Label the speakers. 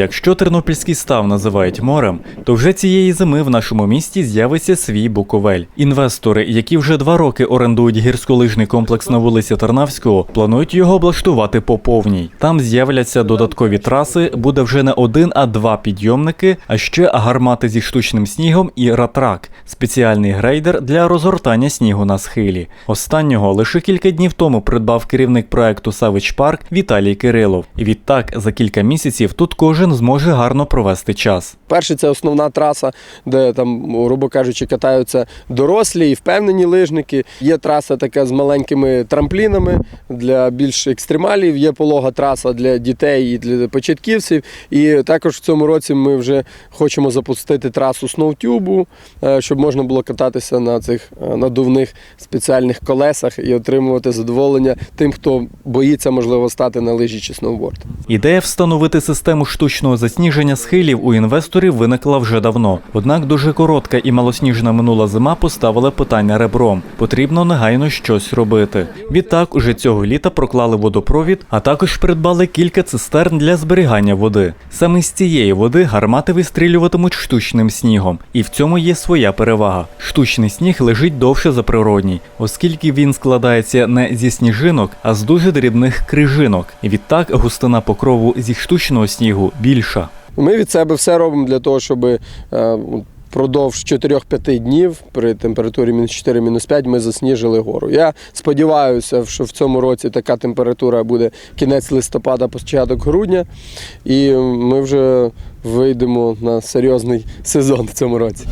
Speaker 1: Якщо тернопільський став називають морем, то вже цієї зими в нашому місті з'явиться свій Буковель. Інвестори, які вже два роки орендують гірськолижний комплекс на вулиці Тарнавського, планують його облаштувати по повній. Там з'являться додаткові траси, буде вже не один, а два підйомники, а ще гармати зі штучним снігом і ратрак спеціальний грейдер для розгортання снігу на схилі. Останнього лише кілька днів тому придбав керівник проекту Савич Парк Віталій Кирилов. І відтак за кілька місяців тут кожен зможе гарно провести час.
Speaker 2: Перше, це основна траса, де там, грубо кажучи, катаються дорослі і впевнені лижники. Є траса така з маленькими трамплінами для більш екстремалів. Є полога траса для дітей і для початківців. І також в цьому році ми вже хочемо запустити трасу сноутюбу, е, щоб можна було кататися на цих е, надувних спеціальних колесах і отримувати задоволення тим, хто боїться, можливо, стати на лижі чи сноуборд.
Speaker 1: Ідея встановити систему штучного засніження схилів у інвесторів виникла вже давно. Однак дуже коротка і малосніжна минула зима поставила питання ребром. Потрібно негайно щось робити. Відтак, уже цього літа проклали водопровід, а також придбали кілька цистерн для зберігання води. Саме з цієї води гармати вистрілюватимуть штучним снігом, і в цьому є своя перевага. Штучний сніг лежить довше за природній, оскільки він складається не зі сніжинок, а з дуже дрібних крижинок. Відтак густина покрову зі штучного снігу більша.
Speaker 2: Ми від себе все робимо для того, щоб продовж впродовж 4-5 днів при температурі мінус 4-5 ми засніжили гору. Я сподіваюся, що в цьому році така температура буде кінець листопада, початок грудня, і ми вже вийдемо на серйозний сезон в цьому році.